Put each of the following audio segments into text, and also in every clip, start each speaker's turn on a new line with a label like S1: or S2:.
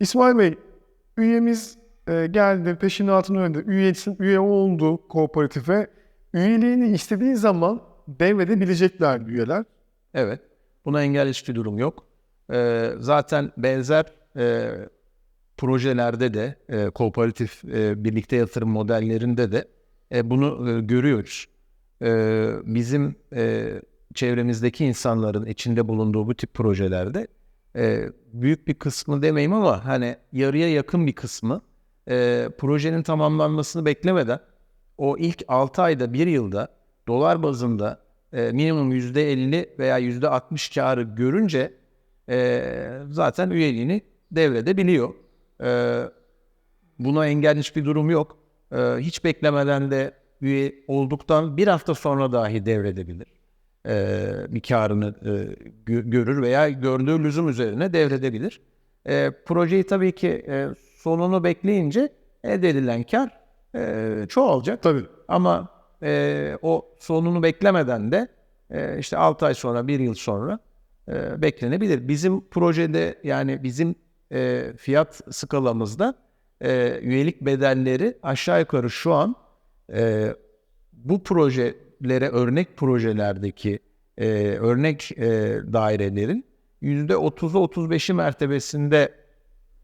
S1: İsmail Bey, üyemiz e, geldi, peşinatını ödedi, üyesin, üye oldu kooperatife. Üyeliğini istediği zaman devredebilecekler üyeler.
S2: Evet. Buna engel hiçbir durum yok. Ee, zaten benzer e, projelerde de e, kooperatif e, birlikte yatırım modellerinde de e, bunu e, görüyoruz. E, bizim e, çevremizdeki insanların içinde bulunduğu bu tip projelerde e, büyük bir kısmı demeyeyim ama hani yarıya yakın bir kısmı e, projenin tamamlanmasını beklemeden o ilk 6 ayda 1 yılda dolar bazında e, minimum %50 veya %60 karı görünce e, zaten üyeliğini devredebiliyor. E, buna engel hiçbir durum yok. E, hiç beklemeden de üye olduktan bir hafta sonra dahi devredebilir. E, bir karını e, gö- görür veya gördüğü lüzum üzerine devredebilir. E, projeyi tabii ki e, sonunu bekleyince elde edilen kar e, çoğalacak.
S1: Tabii.
S2: Ama e, o sonunu beklemeden de e, işte 6 ay sonra, 1 yıl sonra e, beklenebilir. Bizim projede yani bizim e, fiyat skalamızda e, üyelik bedelleri aşağı yukarı şu an e, bu projelere örnek projelerdeki e, örnek e, dairelerin %30'u 35'i mertebesinde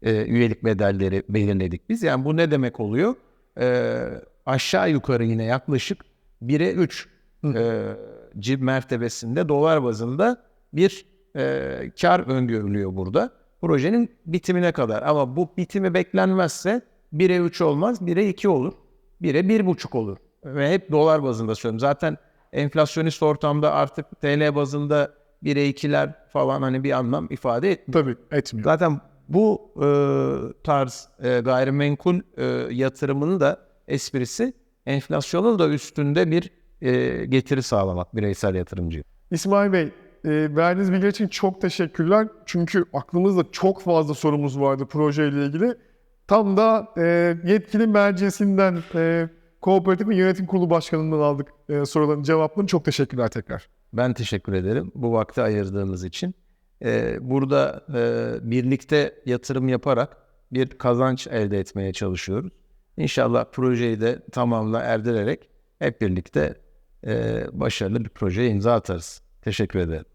S2: e, üyelik bedelleri belirledik biz. Yani bu ne demek oluyor? E, aşağı yukarı yine yaklaşık 1'e 3 e, cib mertebesinde dolar bazında bir e, kar öngörülüyor burada. Projenin bitimine kadar. Ama bu bitimi beklenmezse 1'e 3 olmaz, 1'e 2 olur. 1'e 1,5 olur. Ve hep dolar bazında söylüyorum. Zaten enflasyonist ortamda artık TL bazında 1'e 2'ler falan hani bir anlam ifade etmiyor.
S1: Tabii etmiyor.
S2: Zaten bu e, tarz e, gayrimenkul e, yatırımının da esprisi enflasyonun da üstünde bir e, getiri sağlamak bireysel yatırımcıya.
S1: İsmail Bey, e, verdiğiniz bilgiler için çok teşekkürler. Çünkü aklımızda çok fazla sorumuz vardı projeyle ilgili. Tam da e, yetkili mercisinden, e, Kooperatif ve Yönetim Kurulu Başkanı'ndan aldık e, soruların cevaplarını. Çok teşekkürler tekrar.
S2: Ben teşekkür ederim bu vakti ayırdığınız için. E, burada e, birlikte yatırım yaparak bir kazanç elde etmeye çalışıyoruz. İnşallah projeyi de tamamla erdirerek hep birlikte e, başarılı bir projeye imza atarız. Teşekkür ederim.